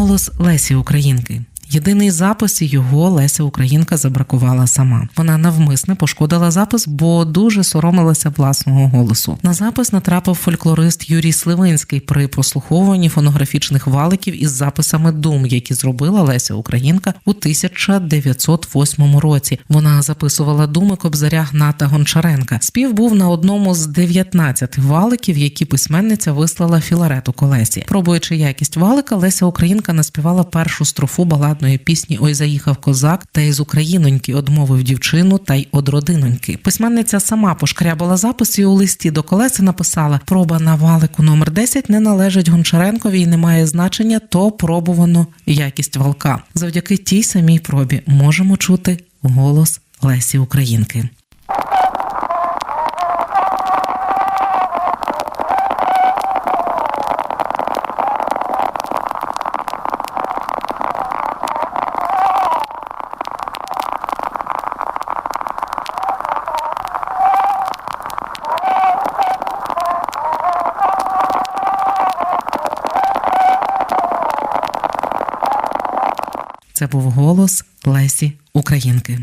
Голос Лесі Українки. Єдиний запис його Леся Українка забракувала сама. Вона навмисне пошкодила запис, бо дуже соромилася власного голосу. На запис натрапив фольклорист Юрій Сливинський при прослуховуванні фонографічних валиків із записами дум, які зробила Леся Українка у 1908 році. Вона записувала думи кобзаря Гната Гончаренка. Спів був на одному з 19 валиків, які письменниця вислала Філарету Колесі. Пробуючи якість валика, Леся Українка наспівала першу строфу балад народної пісні Ой заїхав козак та із Україноньки одмовив дівчину та й од родиноньки. Письменниця сама пошкрябала запис і у листі до колеси написала: проба на валику номер 10 не належить Гончаренкові і не має значення, то пробувано якість валка. Завдяки тій самій пробі можемо чути голос Лесі Українки. Це був голос Лесі Українки.